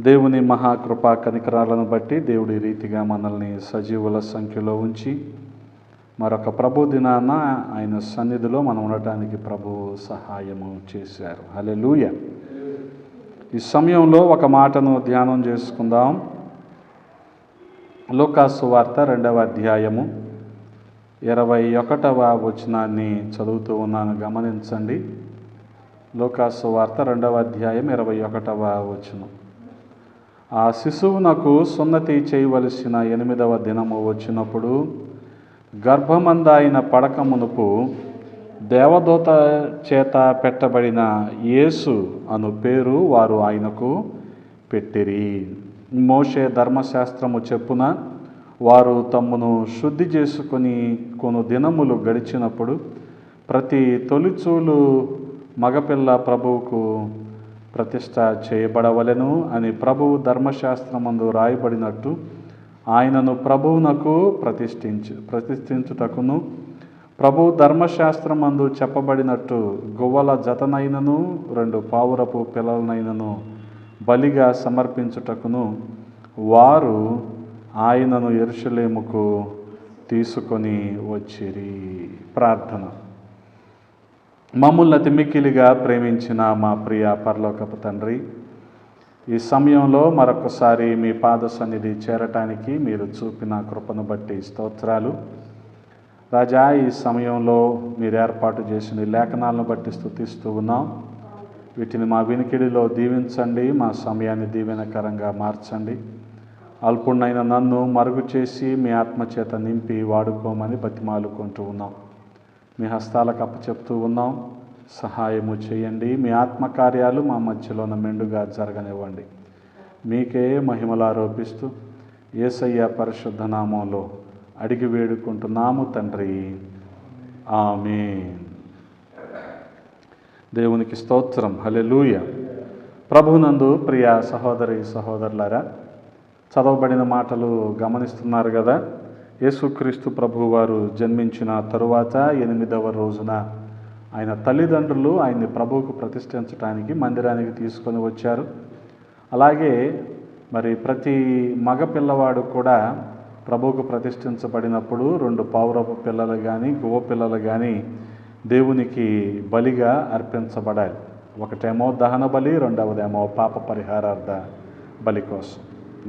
దేవుని మహాకృపా కనికరాలను బట్టి దేవుడి రీతిగా మనల్ని సజీవుల సంఖ్యలో ఉంచి మరొక ప్రభు దినాన ఆయన సన్నిధిలో మనం ఉండటానికి ప్రభు సహాయము చేశారు. హల్లెలూయా. ఈ సమయంలో ఒక మాటను ధ్యానం చేసుకుందాం. లోకాసు వార్త రెండవ అధ్యాయము ఇరవై ఒకటవ వచనాన్ని చదువుతూ ఉన్నాను. గమనించండి. లోకాసు వార్త రెండవ అధ్యాయం ఇరవై ఒకటవ వచనం. ఆ శిశువునకు సున్నతి చేయవలసిన ఎనిమిదవ దినము వచ్చినప్పుడు గర్భమందాయిన పడక మునుపు దేవదూత చేత పెట్టబడిన యేసు అను పేరు వారు ఆయనకు పెట్టిరి. మోషే ధర్మశాస్త్రము చెప్పున వారు తమ్మును శుద్ధి చేసుకొని కొను దినములు గడిచినప్పుడు ప్రతి తొలిచూలు మగపిల్ల ప్రభువుకు ప్రతిష్ట చేయబడవలెను అని ప్రభువు ధర్మశాస్త్రమందు రాయబడినట్టు ఆయనను ప్రభువునకు ప్రతిష్ఠించు ప్రతిష్ఠించుటకును ప్రభు ధర్మశాస్త్రమందు చెప్పబడినట్టు గువ్వల జతనైనను రెండు పావురపు పిల్లలనైనను బలిగా సమర్పించుటకును వారు ఆయనను ఎరుషులేముకు తీసుకొని వచ్చిరి. ప్రార్థన. మమ్మల్ని అతిమిక్కిలిగా ప్రేమించిన మా ప్రియ పరలోకపు తండ్రి ఈ సమయంలో మరొకసారి మీ పాద సన్నిధి చేరటానికి మీరు చూపిన కృపను బట్టి స్తోత్రాలు. రాజా ఈ సమయంలో మీరు ఏర్పాటు చేసిన లేఖనాలను బట్టి స్థుతిస్తూ ఉన్నాం. వీటిని మా వినికిడిలో దీవించండి మా సమయాన్ని దీవెనకరంగా మార్చండి. అల్పుణ్ణైన నన్ను మరుగు చేసి మీ ఆత్మచేత నింపి వాడుకోమని బతిమాలుకుంటూ ఉన్నాం. మీ హస్తాలకు అప్పచెప్తూ ఉన్నాం. సహాయము చేయండి. మీ ఆత్మకార్యాలు మా మధ్యలోన మెండుగా జరగనివ్వండి. మీకే మహిమలు ఆరోపిస్తూ ఏసయ్య పరిశుద్ధ నామంలో అడిగి వేడుకుంటున్నాము తండ్రి. ఆమె దేవునికి స్తోత్రం. హలెలూయ ప్రభునందు ప్రియ సహోదరి సహోదరులారా చదవబడిన మాటలు గమనిస్తున్నారు కదా? యేసుక్రీస్తు ప్రభువారు జన్మించిన తరువాత ఎనిమిదవ రోజున ఆయన తల్లిదండ్రులు ఆయన్ని ప్రభువుకు ప్రతిష్ఠించడానికి మందిరానికి తీసుకొని వచ్చారు. అలాగే మరి ప్రతి మగ పిల్లవాడు కూడా ప్రభువుకు ప్రతిష్ఠించబడినప్పుడు రెండు పావురపు పిల్లలు కానీ గువ్వ పిల్లలు కానీ దేవునికి బలిగా అర్పించబడాలి. ఒకటేమో దహన బలి రెండవదేమో పాప పరిహారార్థ బలి కోసం.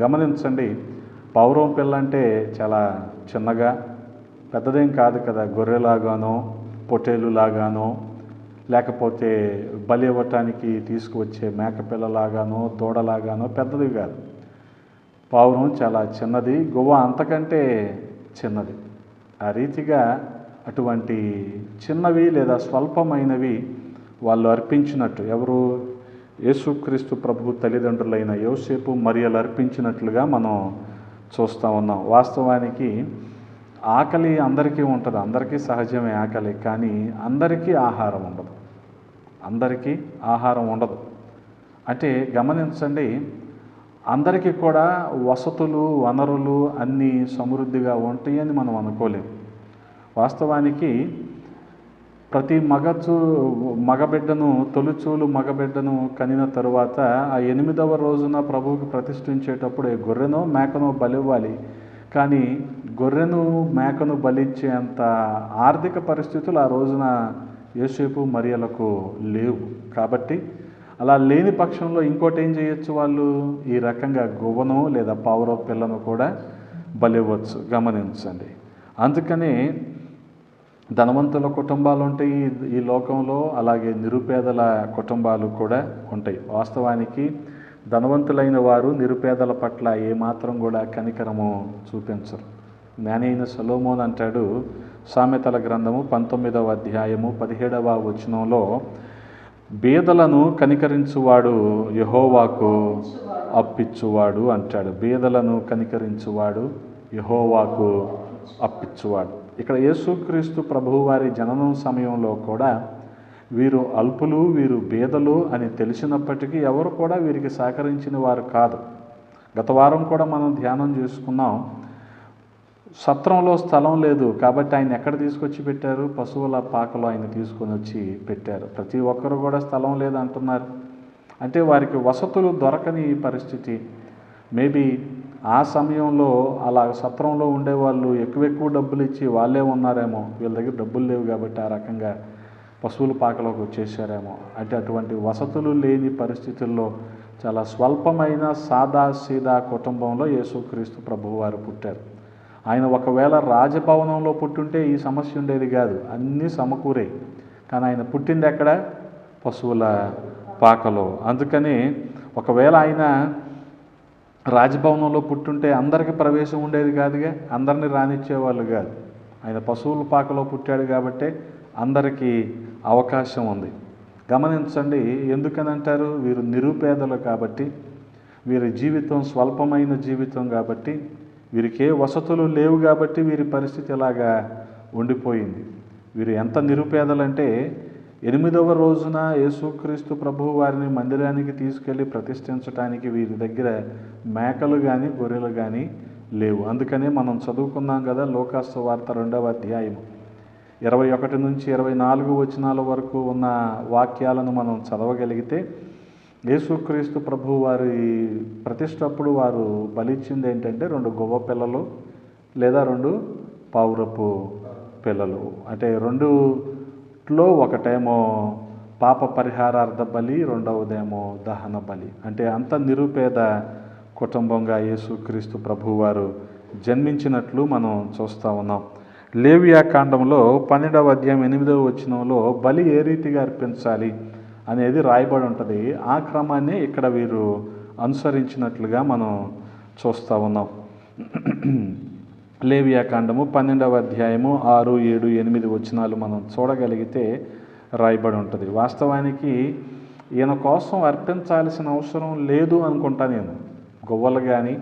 గమనించండి పావురం పిల్ల అంటే చాలా చిన్నగా పెద్దదేం కాదు కదా గొర్రెలాగానో పొటేలులాగానో లేకపోతే బలి ఇవ్వటానికి తీసుకువచ్చే మేకపిల్లలాగానో దూడలాగానో పెద్దది కాదు. పావురం చాలా చిన్నది గువ్వ అంతకంటే చిన్నది. ఆ రీతిగా అటువంటి చిన్నవి లేదా స్వల్పమైనవి వాళ్ళు అర్పించినట్టు ఎవరు? యేసుక్రీస్తు ప్రభు తల్లిదండ్రులైన యోసేపు మరియలు అర్పించినట్లుగా మనం చూస్తూ ఉన్నాం. వాస్తవానికి ఆకలి అందరికీ ఉంటుంది. అందరికీ సహజమే ఆకలి కానీ అందరికీ ఆహారం ఉండదు. అందరికీ ఆహారం ఉండదు. అంటే గమనించండి అందరికీ కూడా వసతులు వనరులు అన్నీ సమృద్ధిగా ఉంటాయని మనం అనుకోలేము వాస్తవానికి ప్రతి మగచూ మగబిడ్డను తొలిచూలు మగబిడ్డను కనిన తరువాత ఆ ఎనిమిదవ రోజున ప్రభువుకి ప్రతిష్ఠించేటప్పుడు గొర్రెనో మేకనో బలివ్వాలి. కానీ గొర్రెను మేకను బలిచ్చేంత ఆర్థిక పరిస్థితులు ఆ రోజున యోసేపు మరియలకు లేవు. కాబట్టి అలా లేని పక్షంలో ఇంకోటి ఏం చేయొచ్చు వాళ్ళు? ఈ రకంగా గువ్వను లేదా పావురో పిల్లను కూడా బలివ్వచ్చు. గమనించండి. అందుకని ధనవంతుల కుటుంబాలు ఉంటాయి ఈ లోకంలో అలాగే నిరుపేదల కుటుంబాలు కూడా ఉంటాయి. వాస్తవానికి ధనవంతులైన వారు నిరుపేదల పట్ల ఏమాత్రం కూడా కనికరము చూపించరు. జ్ఞానైన సొలోమోన్ అంటాడు సామెతల గ్రంథము పంతొమ్మిదవ అధ్యాయము పదిహేడవ వచనంలో బీదలను కనికరించువాడు యహోవాకు అప్పిచ్చువాడు అంటాడు. బీదలను కనికరించువాడు యహోవాకు అప్పిచ్చువాడు. ఇక్కడ యేసుక్రీస్తు ప్రభువారి జననం సమయంలో కూడా వీరు అల్పులు వీరు బీదలు అని తెలిసినప్పటికీ ఎవరు కూడా వీరికి సహకరించిన వారు కాదు. గత వారం కూడా మనం ధ్యానం చేసుకున్నాం. సత్రంలో స్థలం లేదు కాబట్టి ఆయన ఎక్కడ తీసుకొచ్చి పెట్టారు? పశువుల పాకలో ఆయన తీసుకొని వచ్చి పెట్టారు. ప్రతి ఒక్కరు కూడా స్థలం లేదు అంటున్నారు అంటే వారికి వసతులు దొరకని పరిస్థితి. మేబీ ఆ సమయంలో అలా సత్రంలో ఉండేవాళ్ళు ఎక్కువ ఎక్కువ డబ్బులు ఇచ్చి వాళ్ళే ఉన్నారేమో. వీళ్ళ దగ్గర డబ్బులు లేవు కాబట్టి ఆ రకంగా పశువుల పాకలోకి వచ్చేసారేమో. అంటే అటువంటి వసతులు లేని పరిస్థితుల్లో చాలా స్వల్పమైన సాదా సీదా కుటుంబంలో యేసుక్రీస్తు ప్రభువు వారు పుట్టారు. ఆయన ఒకవేళ రాజభవనంలో పుట్టుంటే ఈ సమస్య ఉండేది కాదు. అన్నీ సమకూరే. కానీ ఆయన పుట్టింది ఎక్కడ? పశువుల పాకలో. అందుకని ఒకవేళ ఆయన రాజభవనంలో పుట్టుంటే అందరికీ ప్రవేశం ఉండేది కాదుగా అందరినీ రానిచ్చేవాళ్ళు కాదు. ఆయన పశువుల పాకలో పుట్టాడు కాబట్టే అందరికీ అవకాశం ఉంది. గమనించండి ఎందుకని అంటారు వీరు నిరుపేదలు కాబట్టి వీరి జీవితం స్వల్పమైన జీవితం కాబట్టి వీరికి ఏ వసతులు లేవు కాబట్టి వీరి పరిస్థితి ఇలాగా ఉండిపోయింది? వీరు ఎంత నిరుపేదలంటే ఎనిమిదవ రోజున యేసుక్రీస్తు ప్రభువు వారిని మందిరానికి తీసుకెళ్ళి ప్రతిష్ఠించడానికి వీరి దగ్గర మేకలు కానీ గొర్రెలు కానీ లేవు. అందుకనే మనం చదువుకున్నాం కదా లోకాస్త వార్త రెండవ అధ్యాయం ఇరవై ఒకటి నుంచి ఇరవై నాలుగు వచనాల వరకు ఉన్న వాక్యాలను మనం చదవగలిగితే యేసుక్రీస్తు ప్రభు వారి ప్రతిష్టప్పుడు వారు బలిచ్చింది ఏంటంటే రెండు గొవ్వ పిల్లలు లేదా రెండు పావురపు పిల్లలు. అంటే రెండు లో ఒకటేమో పాప పరిహారార్థ బలి రెండవదేమో దహన బలి. అంటే అంత నిరుపేద కుటుంబంగా యేసుక్రీస్తు ప్రభువారు జన్మించినట్లు మనం చూస్తూ ఉన్నాం. లేవియా కాండంలో పన్నెండవ అధ్యాయం ఎనిమిదవ వచనంలో బలి ఏ రీతిగా అర్పించాలి అనేది రాయబడి ఉంటుంది. ఆ క్రమాన్ని ఇక్కడ వీరు అనుసరించినట్లుగా మనం చూస్తూ ఉన్నాం. లేవియాకాండము పన్నెండవ అధ్యాయము ఆరు ఏడు ఎనిమిది వచనాలు మనం చూడగలిగితే రాయబడి ఉంటుంది. వాస్తవానికి ఈయన కోసం అర్పించాల్సిన అవసరం లేదు అనుకుంటా నేను. గొవ్వలు కానీ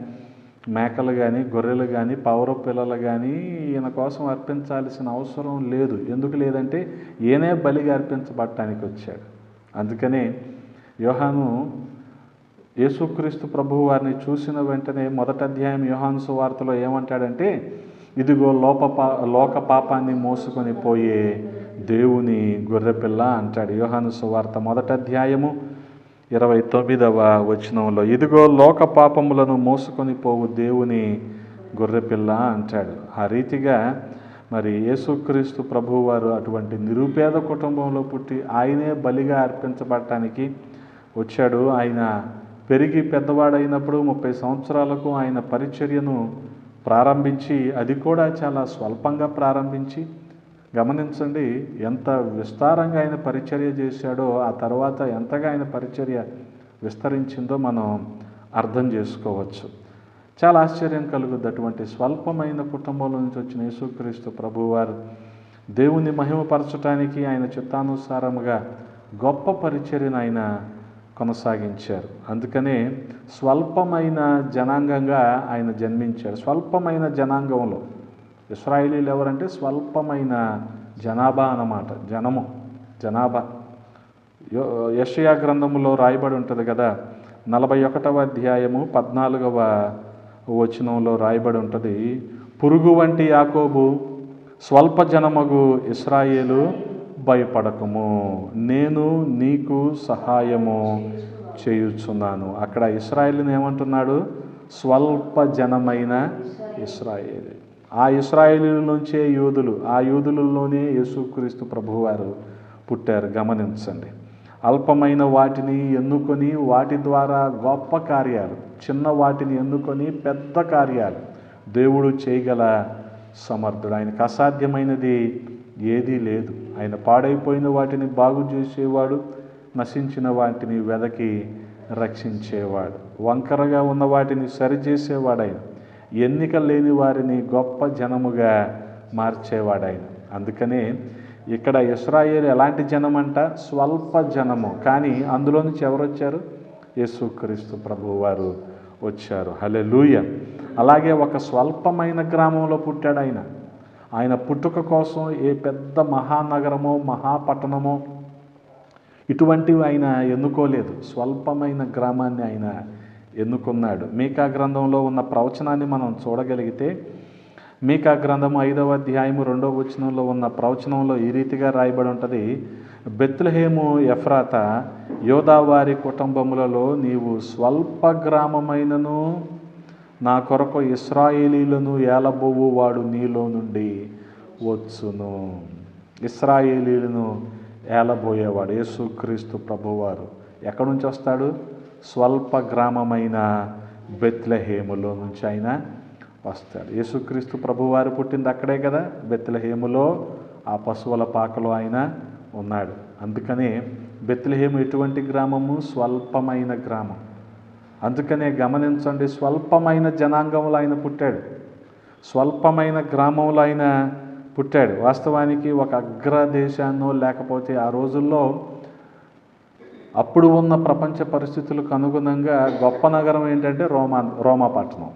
మేకలు కానీ గొర్రెలు కానీ పౌర పిల్లలు కానీ ఈయన కోసం అర్పించాల్సిన అవసరం లేదు. ఎందుకు లేదంటే ఈయనే బలిగా అర్పించబడటానికి వచ్చాడు. అందుకనే యోహాను యేసుక్రీస్తు ప్రభువు వారిని చూసిన వెంటనే మొదటి అధ్యాయం యోహాన్సు సువార్తలో ఏమంటాడంటే ఇదిగో లోప లోక పాపాన్ని మోసుకొని పోయే దేవుని గొర్రెపిల్ల అంటాడు. యోహాను సువార్త మొదటి అధ్యాయము ఇరవై తొమ్మిదవ వచనంలో ఇదిగో లోక పాపములను మోసుకొని పోవు దేవుని గొర్రెపిల్ల అంటాడు. ఆ రీతిగా మరి యేసుక్రీస్తు ప్రభువారు వారు అటువంటి నిరుపేద కుటుంబంలో పుట్టి ఆయనే బలిగా అర్పించబడటానికి వచ్చాడు. ఆయన పెరిగి పెద్దవాడైనప్పుడు ముప్పై సంవత్సరాలకు ఆయన పరిచర్యను ప్రారంభించి అది కూడా చాలా స్వల్పంగా ప్రారంభించి గమనించండి ఎంత విస్తారంగా ఆయన పరిచర్య చేశాడో ఆ తర్వాత ఎంతగా ఆయన పరిచర్య విస్తరించిందో మనం అర్థం చేసుకోవచ్చు. చాలా ఆశ్చర్యం కలుగుద్ది అటువంటి స్వల్పమైన కుటుంబంలో నుంచి వచ్చిన యేసుక్రీస్తు ప్రభువారు దేవుని మహిమపరచటానికి ఆయన చిత్తానుసారముగా గొప్ప పరిచర్యను ఆయన కొనసాగించారు. అందుకనే స్వల్పమైన జనాంగంగా ఆయన జన్మించారు. స్వల్పమైన జనాంగంలో ఇస్రాయిలీలు ఎవరంటే స్వల్పమైన జనాభా అన్నమాట జనము జనాభా. యో- గ్రంథంలో గ్రంథములో రాయబడి ఉంటుంది కదా నలభై ఒకటవ అధ్యాయము పద్నాలుగవ వచనంలో రాయబడి ఉంటుంది పురుగు వంటి యాకోబు స్వల్ప జనమగు ఇస్రాయేలు భయపడకము. నేను నీకు సహాయము చేయుచున్నాను. అక్కడ ఇస్రాయేల్ని ఏమంటున్నాడు? స్వల్ప జనమైన ఇస్రాయేల్. ఆ ఇస్రాయేలీల నుంచే యూదులు ఆ యూదులలోనే యేసుక్రీస్తు ప్రభువారు పుట్టారు. గమనించండి. అల్పమైన వాటిని ఎన్నుకొని వాటి ద్వారా గొప్ప కార్యాలు చిన్న వాటిని ఎన్నుకొని పెద్ద కార్యాలు దేవుడు చేయగల సమర్థుడు. ఆయనకు అసాధ్యమైనది ఏదీ లేదు. ఆయన పాడైపోయిన వాటిని బాగు చేసేవాడు నశించిన వాటిని వెదకి రక్షించేవాడు. వంకరగా ఉన్న వాటిని సరిచేసేవాడైన ఎన్నిక లేని వారిని గొప్ప జనముగా మార్చేవాడైన. అందుకనే ఇక్కడ ఇస్రాయేల్ ఎలాంటి జనం అంట స్వల్ప జనము. కానీ అందులో నుంచి ఎవరు వచ్చారు యేసుక్రీస్తు ప్రభు వారు వచ్చారు. హలే లూయ అలాగే ఒక స్వల్పమైన గ్రామంలో పుట్టాడు ఆయన ఆయన పుట్టుక కోసం ఏ పెద్ద మహానగరమో మహాపట్టణమో ఇటువంటివి ఆయన ఎన్నుకోలేదు. స్వల్పమైన గ్రామాన్ని ఆయన ఎన్నుకున్నాడు. మీకా గ్రంథంలో ఉన్న ప్రవచనాన్ని మనం చూడగలిగితే మీకా గ్రంథము ఐదవ అధ్యాయము రెండవ వచనంలో ఉన్న ప్రవచనంలో ఈ రీతిగా రాయబడి ఉంటుంది. బెత్లహేము ఎఫ్రాత యోదావారి కుటుంబములలో నీవు స్వల్ప గ్రామమైనను నా కొరకు ఇస్రాయేలీలను ఏలబోవు వాడు నీలో నుండి వచ్చును. ఇస్రాయేలీలను ఏలబోయేవాడు యేసుక్రీస్తు ప్రభువారు. ఎక్కడి నుంచి వస్తాడు? స్వల్ప గ్రామమైన బెత్లహేములో నుంచి ఆయన వస్తాడు. యేసుక్రీస్తు ప్రభువారు పుట్టింది అక్కడే కదా? బెత్లహేములో. ఆ పశువుల పాకలో ఆయన ఉన్నాడు. అందుకనే బెత్లహేము ఎటువంటి గ్రామము? స్వల్పమైన గ్రామం. అందుకనే గమనించండి స్వల్పమైన జనాంగంలో ఆయన పుట్టాడు. స్వల్పమైన గ్రామంలో ఆయన పుట్టాడు. వాస్తవానికి ఒక అగ్రదేశాన్నో లేకపోతే ఆ రోజుల్లో అప్పుడు ఉన్న ప్రపంచ పరిస్థితులకు అనుగుణంగా గొప్ప నగరం ఏంటంటే రోమా రోమాపట్నం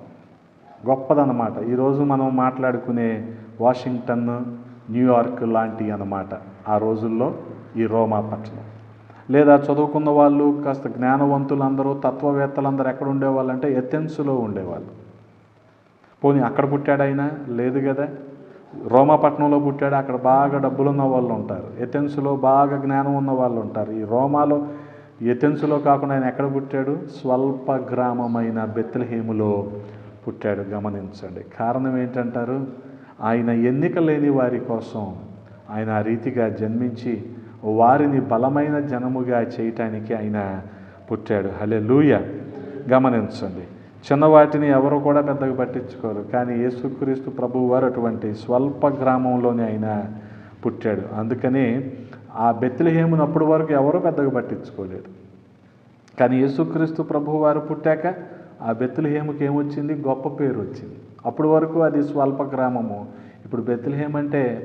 గొప్పదన్నమాట. ఈరోజు మనం మాట్లాడుకునే వాషింగ్టన్ న్యూయార్క్ లాంటి అన్నమాట. ఆ రోజుల్లో ఈ రోమాపట్నం లేదా చదువుకున్న వాళ్ళు కాస్త జ్ఞానవంతులందరూ తత్వవేత్తలందరూ ఎక్కడ ఉండేవాళ్ళు అంటే ఎథెన్స్లో ఉండేవాళ్ళు. పోనీ అక్కడ పుట్టాడు లేదు కదా రోమాపట్నంలో పుట్టాడు అక్కడ బాగా డబ్బులు ఉన్న వాళ్ళు ఉంటారు. ఎథెన్స్లో బాగా జ్ఞానం ఉన్న వాళ్ళు ఉంటారు. ఈ రోమాలో ఎథెన్స్లో కాకుండా ఆయన ఎక్కడ పుట్టాడు? స్వల్ప గ్రామమైన బెత్లహేములో పుట్టాడు. గమనించండి. కారణం ఏంటంటారు? ఆయన ఎన్నిక లేని వారి కోసం ఆయన ఆ రీతిగా జన్మించి వారిని బలమైన జనముగా చేయటానికి ఆయన పుట్టాడు. హలే గమనించండి. చిన్నవాటిని ఎవరు కూడా పెద్దగా పట్టించుకోరు. కానీ యేసుక్రీస్తు ప్రభు వారు అటువంటి స్వల్ప గ్రామంలోనే ఆయన పుట్టాడు. అందుకని ఆ బెత్లహేమును అప్పటి వరకు ఎవరూ పెద్దగా పట్టించుకోలేదు. కానీ యేసుక్రీస్తు ప్రభు వారు పుట్టాక ఆ బెత్తులహేముకి ఏమొచ్చింది? గొప్ప పేరు వచ్చింది. అప్పటి వరకు అది స్వల్ప గ్రామము. ఇప్పుడు బెత్లహేమ్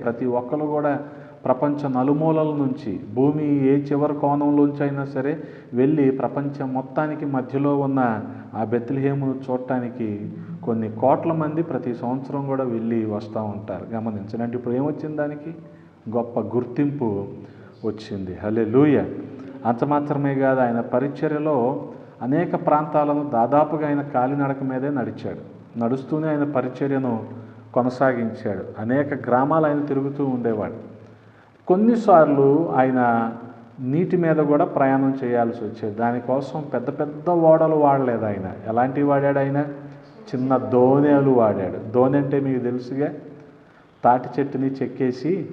ప్రతి ఒక్కరు కూడా ప్రపంచ నలుమూలల నుంచి భూమి ఏ చివరి కోణంలోంచి అయినా సరే వెళ్ళి ప్రపంచం మొత్తానికి మధ్యలో ఉన్న ఆ బెత్లహేమును చూడటానికి కొన్ని కోట్ల మంది ప్రతి సంవత్సరం కూడా వెళ్ళి వస్తూ ఉంటారు. గమనించండి. అంటే ఇప్పుడు ఏమొచ్చింది దానికి? గొప్ప గుర్తింపు వచ్చింది. హలే లూయ అంత మాత్రమే కాదు ఆయన పరిచర్యలో అనేక ప్రాంతాలను దాదాపుగా ఆయన కాలినడక మీదే నడిచాడు. నడుస్తూనే ఆయన పరిచర్యను కొనసాగించాడు. అనేక గ్రామాలు ఆయన తిరుగుతూ ఉండేవాడు. కొన్నిసార్లు ఆయన నీటి మీద కూడా ప్రయాణం చేయాల్సి వచ్చేది. దానికోసం పెద్ద పెద్ద ఓడలు వాడలేదు ఆయన. ఎలాంటివి వాడాడు ఆయన? చిన్న దోణెలు వాడాడు. దోణి అంటే మీకు తెలుసుగా? తాటి చెట్టుని చెక్కేసి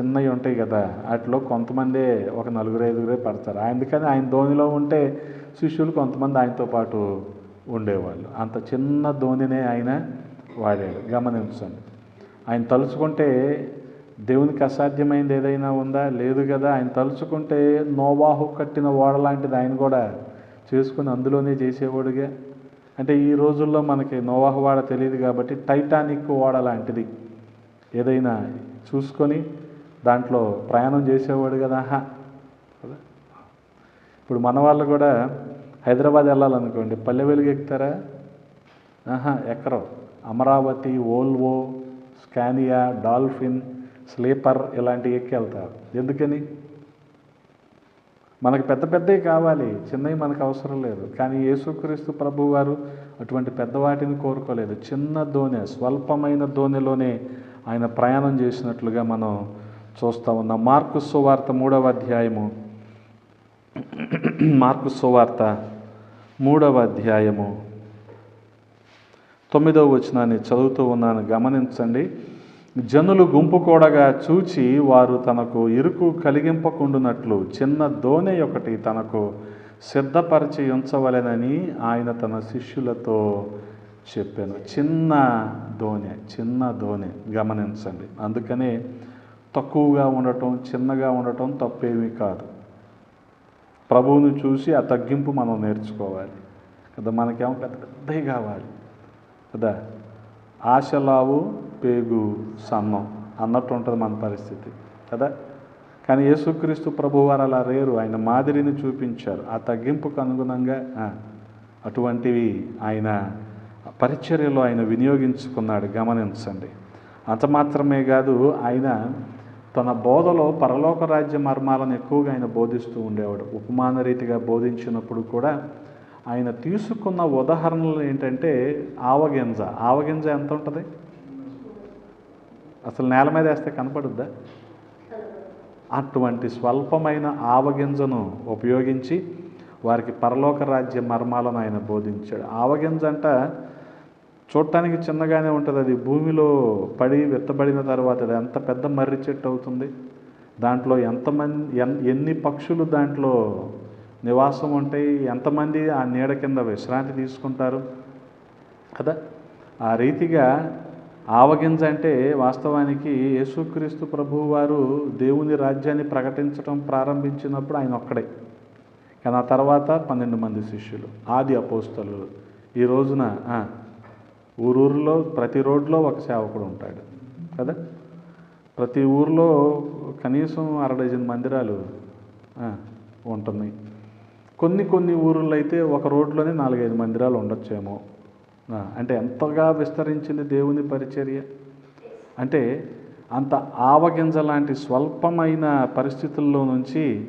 చిన్నవి ఉంటాయి కదా వాటిలో కొంతమందే ఒక నలుగురు ఐదుగురే పడతారు. అందుకని ఆయన ధోనిలో ఉంటే శిష్యులు కొంతమంది ఆయనతో పాటు ఉండేవాళ్ళు. అంత చిన్న ధోనినే ఆయన వాడాడు. గమనించండి. ఆయన తలుచుకుంటే దేవునికి అసాధ్యమైంది ఏదైనా ఉందా? లేదు కదా. ఆయన తలుచుకుంటే నోవాహు కట్టిన ఓడ లాంటిది ఆయన కూడా చేసుకుని అందులోనే చేసేవాడుగా. అంటే ఈ రోజుల్లో మనకి నోవాహు వాడ తెలియదు కాబట్టి టైటానిక్ ఓడ లాంటిది. ఏదైనా చూసుకొని దాంట్లో ప్రయాణం చేసేవాడు కదా. ఆహా కదా? ఇప్పుడు మన వాళ్ళు కూడా హైదరాబాద్ వెళ్ళాలనుకోండి పల్లె వెలుగు ఎక్కుతారా? ఆహా ఎక్కరో. Amaravati Volvo Scania dolphin sleeper ఇలాంటివి ఎక్కి వెళ్తారు. ఎందుకని? మనకు పెద్ద పెద్దవి కావాలి. చిన్నవి మనకు అవసరం లేదు. కానీ యేసుక్రీస్తు ప్రభు వారు అటువంటి పెద్దవాటిని కోరుకోలేదు. చిన్న ధోని స్వల్పమైన దోణిలోనే ఆయన ప్రయాణం చేసినట్లుగా మనం చూస్తూ ఉన్నాం. మార్కు సువార్త మూడవ అధ్యాయము. మార్కు సువార్త మూడవ అధ్యాయము. తొమ్మిదవ వచనాన్ని చదువుతూ ఉన్నాను. గమనించండి. జనులు గుంపుకూడగా చూచి వారు తనకు ఇరుకు కలిగింపకుండునట్లు చిన్న దోణి ఒకటి తనకు సిద్ధపరిచి ఉంచవలెనని ఆయన తన శిష్యులతో చెప్పాను. చిన్న దోణె చిన్న దోణె గమనించండి. అందుకనే తక్కువగా ఉండటం చిన్నగా ఉండటం తప్పేమీ కాదు. ప్రభువుని చూసి ఆ తగ్గింపు మనం నేర్చుకోవాలి. కదా మనకేమో పెద్ద పెద్దవి కావాలి. కదా ఆశలావు పేగు సన్నం అన్నట్టు ఉంటుంది మన పరిస్థితి కదా? కానీ యేసుక్రీస్తు ప్రభువారు అలా రేరు ఆయన మాదిరిని చూపించారు. ఆ తగ్గింపుకు అనుగుణంగా అటువంటివి ఆయన పరిచర్యలో ఆయన వినియోగించుకున్నాడు. గమనించండి. అంత మాత్రమే కాదు ఆయన తన బోధలో పరలోక రాజ్య మర్మాలను ఎక్కువగా ఆయన బోధిస్తూ ఉండేవాడు. ఉపమాన రీతిగా బోధించినప్పుడు కూడా ఆయన తీసుకున్న ఉదాహరణలు ఏంటంటే ఆవగింజ. ఆవగింజ ఎంత ఉంటుంది? అసలు నేల మీద వేస్తే కనపడుద్దా? అటువంటి స్వల్పమైన ఆవగింజను ఉపయోగించి వారికి పరలోక రాజ్య మర్మాలను ఆయన బోధించాడు. ఆవగింజ అంట చూడటానికి చిన్నగానే ఉంటుంది. అది భూమిలో పడి విత్తబడిన తర్వాత అది ఎంత పెద్ద మర్రి చెట్టు అవుతుంది? దాంట్లో ఎంతమంది ఎన్ ఎన్ని పక్షులు దాంట్లో నివాసం ఉంటాయి? ఎంతమంది ఆ నీడ కింద విశ్రాంతి తీసుకుంటారు? కదా? ఆ రీతిగా ఆవగింజ అంటే వాస్తవానికి యేసుక్రీస్తు ప్రభువు వారు దేవుని రాజ్యాన్ని ప్రకటించడం ప్రారంభించినప్పుడు ఆయన ఒక్కడే. కానీ ఆ తర్వాత పన్నెండు మంది శిష్యులు ఆది అపోస్తలు ఈ రోజున ఊరూరులో ప్రతి రోడ్లో ఒక సేవకుడు ఉంటాడు కదా? ప్రతి ఊర్లో కనీసం అరడజన్ మందిరాలు ఉంటున్నాయి. కొన్ని కొన్ని ఊర్లో అయితే ఒక రోడ్లోనే నాలుగైదు మందిరాలు ఉండొచ్చేమో. అంటే ఎంతగా విస్తరించింది దేవుని పరిచర్య? అంటే అంత ఆవగింజ లాంటి స్వల్పమైన పరిస్థితుల్లో నుంచి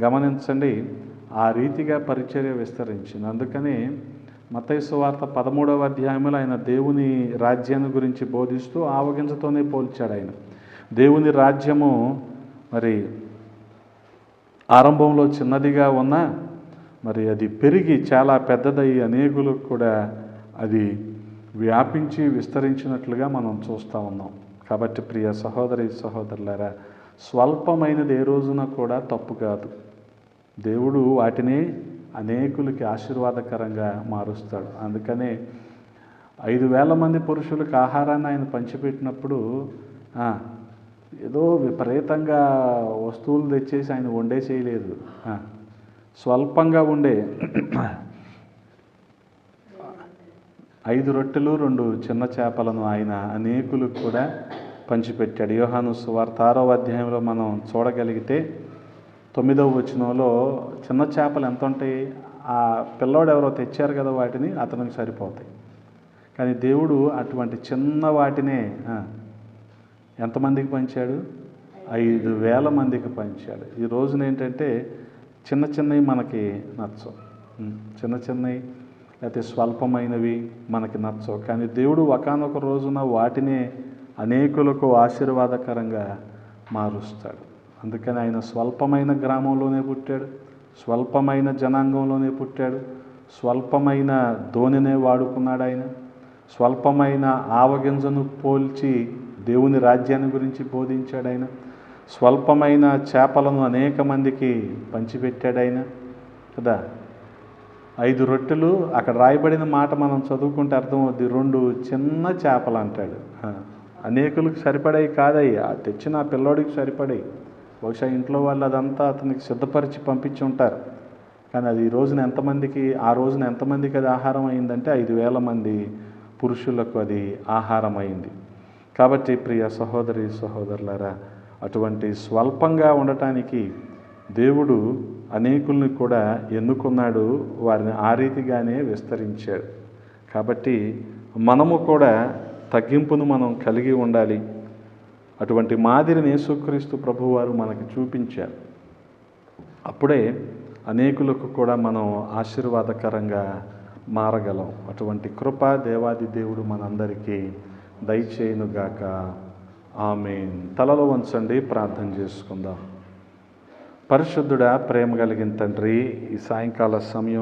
గమనించండి ఆ రీతిగా పరిచర్య విస్తరించింది. అందుకని మత్తయి వార్త పదమూడవ అధ్యాయంలో ఆయన దేవుని రాజ్యాన్ని గురించి బోధిస్తూ ఆవగింజతోనే పోల్చాడు ఆయన. దేవుని రాజ్యము మరి ఆరంభంలో చిన్నదిగా ఉన్న మరి అది పెరిగి చాలా పెద్దదయ్యి అనేకులకు కూడా అది వ్యాపించి విస్తరించినట్లుగా మనం చూస్తూ ఉన్నాం. కాబట్టి ప్రియ సహోదరి సహోదరులారా స్వల్పమైనది ఏ రోజున కూడా తప్పు కాదు. దేవుడు వాటిని అనేకులకి ఆశీర్వాదకరంగా మారుస్తాడు. అందుకనే ఐదు వేల మంది పురుషులకు ఆహారాన్ని ఆయన పంచిపెట్టినప్పుడు ఏదో విపరీతంగా వస్తువులు తెచ్చేసి ఆయన వండే చేయలేదు. స్వల్పంగా ఉండే ఐదు రొట్టెలు రెండు చిన్న చేపలను ఆయన అనేకులకు కూడా పంచిపెట్టాడు. యోహాను సువార్త ఆరో అధ్యాయంలో మనం చూడగలిగితే తొమ్మిదవ వచనంలో చిన్న చేపలు ఎంత ఉంటాయి? ఆ పిల్లోడు ఎవరో తెచ్చారు కదా వాటిని అతనికి సరిపోతాయి. కానీ దేవుడు అటువంటి చిన్న వాటినే ఎంతమందికి పంచాడు? ఐదు వేల మందికి పంచాడు. ఈ రోజున ఏంటంటే చిన్న చిన్నవి మనకి నచ్చవు. చిన్న చిన్నవి లేకపోతే స్వల్పమైనవి మనకి నచ్చవు. కానీ దేవుడు ఒకానొక రోజున వాటినే అనేకులకు ఆశీర్వాదకరంగా మారుస్తాడు. అందుకని ఆయన స్వల్పమైన గ్రామంలోనే పుట్టాడు స్వల్పమైన జనాంగంలోనే పుట్టాడు స్వల్పమైన ధోనినే వాడుకున్నాడు ఆయన స్వల్పమైన ఆవగింజను పోల్చి దేవుని రాజ్యాన్ని గురించి బోధించాడు ఆయన స్వల్పమైన చేపలను అనేక మందికి పంచిపెట్టాడు ఆయన కదా? ఐదు రొట్టెలు అక్కడ రాయబడిన మాట మనం చదువుకుంటే అర్థమవుద్ది. రెండు చిన్న చేపలు అంటాడు. అనేకులకు సరిపడాయి కాదయ్యా. తెచ్చిన ఆ పిల్లోడికి సరిపడాయి. బహుశా ఇంట్లో వాళ్ళు అదంతా అతనికి సిద్ధపరిచి పంపించి ఉంటారు. కానీ అది ఈ రోజున ఎంతమందికి ఆ రోజున ఎంతమందికి అది ఆహారం అయిందంటే ఐదు వేల మంది పురుషులకు అది ఆహారం అయింది. కాబట్టి ప్రియ సహోదరి సహోదరులారా అటువంటి స్వల్పంగా ఉండటానికి దేవుడు అనేకుల్ని కూడా ఎన్నుకున్నాడు వారిని ఆ రీతిగానే విస్తరించాడు. కాబట్టి మనము కూడా తగ్గింపును మనం కలిగి ఉండాలి. అటువంటి మాదిరిని యేసుక్రీస్తు ప్రభువారు మనకి చూపించారు. అప్పుడే అనేకులకు కూడా మనం ఆశీర్వాదకరంగా మారగలం. అటువంటి కృప దేవాది దేవుడు మనందరికీ దయచేయునుగాక. ఆమె తలలో వంచండి ప్రార్థన చేసుకుందాం. పరిశుద్ధుడా ప్రేమ కలిగిన తండ్రి ఈ సాయంకాల సమయం